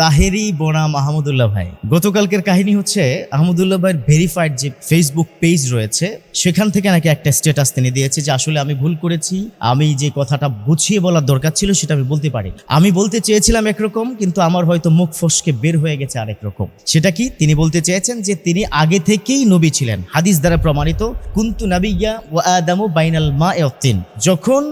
তাহেরি বনাম আহমদুল্লাহ ভাই। গতকালকের কাহিনী হচ্ছে আহমদুল্লাহ ভাইয়ের ভেরিফাইড যে ফেসবুক পেজ রয়েছে, সেখান থেকে নাকি একটা স্ট্যাটাস তিনি দিয়েছে যে আসলে আমি ভুল করেছি, আমি যে কথাটা বুঝিয়ে বলার দরকার ছিল সেটা আমি বলতে পারি আমি বলতে চেয়েছিলাম একরকম, কিন্তু আমার হয়তো মুখ ফসকে বের হয়ে গেছে আরেক রকম। সেটা কি? তিনি বলতে চেয়েছেন যে তিনি আগে থেকেই নবী ছিলেন। হাদিস দ্বারা প্রমাণিত, কুন্তু নাবিয়া ওয়া আদামু বাইনাল মা তিন যখন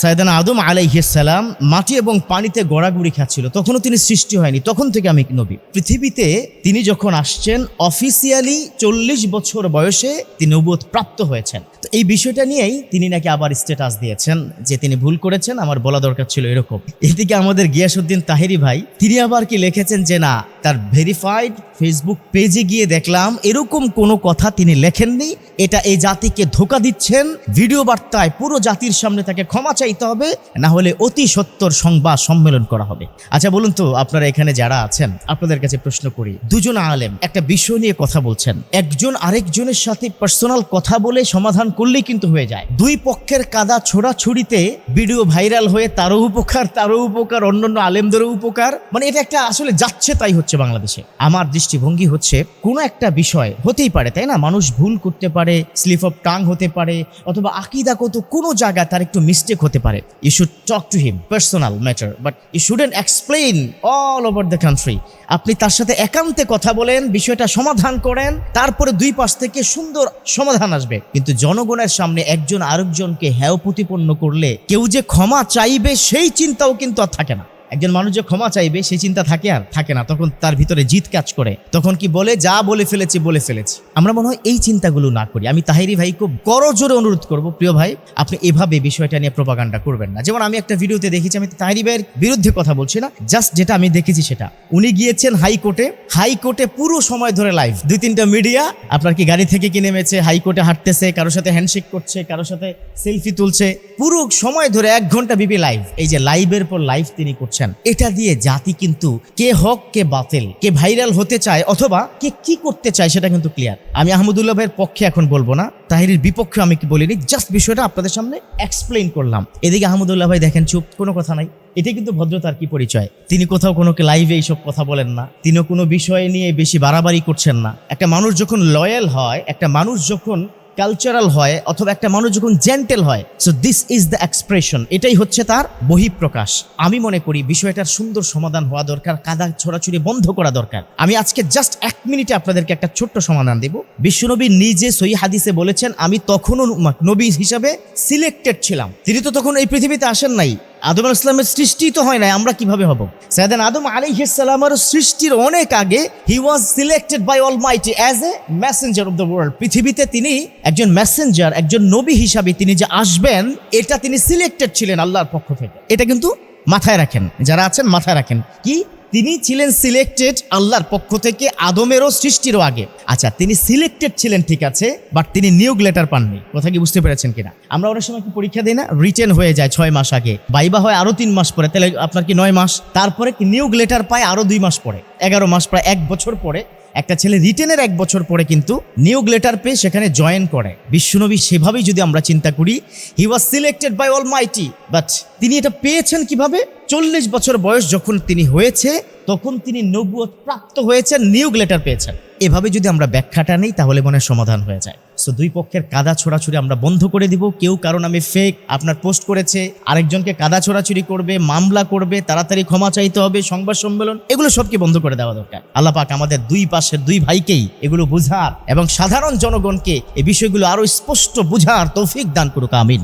সাইদানা আদম আলাইহিসালাম মাটি এবং পানিতে গড়াগড়ি খাচ্ছিল। তখনও তিনি সৃষ্টি হয়নি। তখন থেকে আমি নবী। পৃথিবীতে তিনি যখন আসছেন অফিসিয়ালি চল্লিশ বছর বয়সে তিনি নবুয়ত প্রাপ্ত হয়েছেন। তো এই বিষয়টা নিয়েই তিনি নাকি আবার স্ট্যাটাস দিয়েছেন যে তিনি ভুল করেছেন। আমার বলা দরকার ছিল এরকম। এদিকে আমাদের গিয়াসুদ্দিন তাহেরি ভাই, তিনি আবার কি লিখেছেন যে, না, তার ভেরিফাইড ফেসবুক পেজে গিয়ে দেখলাম এরকম কোনো কথা তিনি লেখেননি। এটা এই জাতিকে ধোকা দিচ্ছেন। ভিডিও বার্তায় পুরো জাতির সামনে তাকে ক্ষমা চাইতে হবে, না হলে অতি সত্তর সংবাদ সম্মেলন করা হবে। আচ্ছা বলুন তো, আপনারা এখানে যারা আছেন, আপনাদের কাছে প্রশ্ন করি। দুজন আলেম একটা বিষয় নিয়ে কথা বলছেন। একজন আরেকজনের সাথে পার্সোনাল কথা বলে সমাধান করলেই কিন্তু হয়ে যায়। দুই পক্ষের কাদা ছোড়াছুড়িতে ভিডিও ভাইরাল হয়ে তারও উপকার তারও উপকার, অন্যান্য আলেমদেরও উপকার। মানে এটা একটা আসলে যাচ্ছে তাই হচ্ছে বাংলাদেশে। আমার দৃষ্টিভঙ্গি হচ্ছে, কোনো একটা বিষয় হতেই পারে, তাই না? মানুষ ভুল করতে পারে, স্লিপ অফ টাং হতে পারে, অথবা আকিদাগত কোনো জায়গায় তার একটু মিস্টেক হতে পারে। You should talk to him personal matter but you shouldn't explain all over the country আপনি তার সাথে একান্তে কথা বলেন, বিষয়টা সমাধান করেন, তারপরে দুই পাশ থেকে সুন্দর সমাধান আসবে। কিন্তু জনগণের সামনে একজন আরেকজনকে হ্যাও প্রতিপন্ন করলে কেউ যে ক্ষমা চাইবে, সেই চিন্তাও কিন্তু আর থাকে না। একজন মানুষ যে ক্ষমা চাইবে, সেই চিন্তা থাকে আর থাকে না। তখন তার ভিতরে জিত কাজ করে। তখন কি বলে? যা বলে ফেলেছি বলে ফেলেছি। আমরা মনে হয় এই চিন্তাগুলো না করি। আমি তাহিরি ভাই খুব করজোরে অনুরোধ করব, প্রিয় ভাই, আপনি এভাবে বিষয়টা নিয়ে প্রপাগান্ডা করবেন না। যেমন আমি একটা ভিডিওতে দেখেছি, আমি তাহিরি ভাইয়ের বিরুদ্ধে কথা বলছি না জাস্ট যেটা আমি দেখেছি সেটা। উনি গিয়েছেন হাইকোর্টে হাইকোর্টে পুরো সময় ধরে লাইভ দুই তিনটা মিডিয়া আপনার কি গাড়ি থেকে কি নেমেছে, হাইকোর্টে হাঁটতেছে, কারোর সাথে হ্যান্ডশেক করছে, কারোর সাথে সেলফি তুলছে। পুরো সময় ধরে এক ঘণ্টা বিপি লাইভ এই যে লাইভের পর লাইভ তিনি করছেন। এটা দিয়ে জাতি কিন্তু কে হক, কে বাতিল, কে ভাইরাল হতে চায় অথবা কে কি করতে চায় সেটা কিন্তু ক্লিয়ার। আমি আহমদুল্লাহ ভাইয়ের পক্ষে এখন বলব না। তাহিরের বিপক্ষে আমি কি বলিনি জাস্ট বিষয়টা আপনাদের সামনে এক্সপ্লেইন করলাম। এদিকে আহমদুল্লাহ ভাই দেখেন, চুপ, কোনো কথা নাই। এটাই কিন্তু ভদ্রতার কি পরিচয়? তিনি কোথাও কোনো লাইভে এইসব কথা বলেন না। তিনিও কোনো বিষয় নিয়ে বেশি বাড়াবাড়ি করছেন না। একটা মানুষ যখন লয়াল হয়, একটা মানুষ যখন কালচারাল হয় অথবা একটা মানুষ যখন জেন্টেল হয় so this is the expression এটাই হচ্ছে তার বহিঃপ্রকাশ। আমি মনে করি বিষয়টার সুন্দর সমাধান হওয়া দরকার, কাদা ছোড়াছুড়ি বন্ধ করা দরকার। আমি আজকে জাস্ট এক মিনিটে আপনাদেরকে একটা ছোট্ট সমাধান দেব। বিশ্বনবী নিজে সই হাদিসে বলেছেন, আমি তখনও নবী হিসাবে সিলেক্টেড ছিলাম। তিনি তো তখন এই পৃথিবীতে আসেন নাই। আদম ইসলামের সালামের সৃষ্টি তো হয় নাই, আমরা কীভাবে হব? সাইদান আদম আলাইহিসসালামের সৃষ্টির অনেক আগে he was selected by almighty as a messenger of the world পৃথিবীতে তিনি একজন মেসেঞ্জার একজন নবী হিসাবে তিনি যে আসবেন, এটা তিনি সিলেক্টেড ছিলেন আল্লাহর পক্ষ থেকে। এটা কিন্তু মাথায় রাখেন, যারা আছেন মাথায় রাখেন। কি? তিনি ছিলেন সিলেক্টেড আল্লাহর পক্ষ থেকে আদমেরও সৃষ্টিরও আগে। আচ্ছা তিনি সিলেক্টেড ছিলেন, ঠিক আছে বাট তিনি নিয়োগ লেটার পাননি। কথা কি বুঝতে পেরেছেন কিনা? আমরা অনেক সময় কি পরীক্ষা দিই না? রিটেন হয়ে যায় ছয় মাস আগে। বাইবা হয় আরও তিন মাস পরে। তাহলে আপনার কি নয় মাস? তারপরে কি নিয়োগ লেটার পায় আরও দুই মাস পরে। এগারো মাস, প্রায় এক বছর পরে একটা ছেলে রিটেনের এক বছর পরে কিন্তু নিয়োগ লেটার পেয়ে সেখানে জয়েন করে। বিশ্বনবী সেভাবেই যদি আমরা চিন্তা করি he was selected by almighty but তিনি এটা পেয়েছেন কীভাবে? চল্লিশ বছর বয়স যখন তিনি হয়েছে, তখন তিনি নবুয়ত প্রাপ্ত হয়েছেন, নিয়োগ লেটার পেয়েছেন। এভাবে যদি আমরা ব্যাখ্যাটা নেই, তাহলে মনে সমাধান হয়ে যায়। সো দুই পক্ষের কাদা ছোড়াছুড়ি আমরা বন্ধ করে দিব। কেউ কারণ আমি ফেক আপনার পোস্ট করেছে, আরেকজনকে কাদা ছোড়াছুরি করবে, মামলা করবে, তাড়াতাড়ি ক্ষমা চাইতে হবে, সংবাদ সম্মেলন, এগুলো সবকে বন্ধ করে দেওয়া দরকার। আল্লাপাক আমাদের দুই পাশের দুই ভাইকেই এগুলো বুঝার এবং সাধারণ জনগণকে এই বিষয়গুলো আরও স্পষ্ট বুঝার তৌফিক দান করুক, আমিন।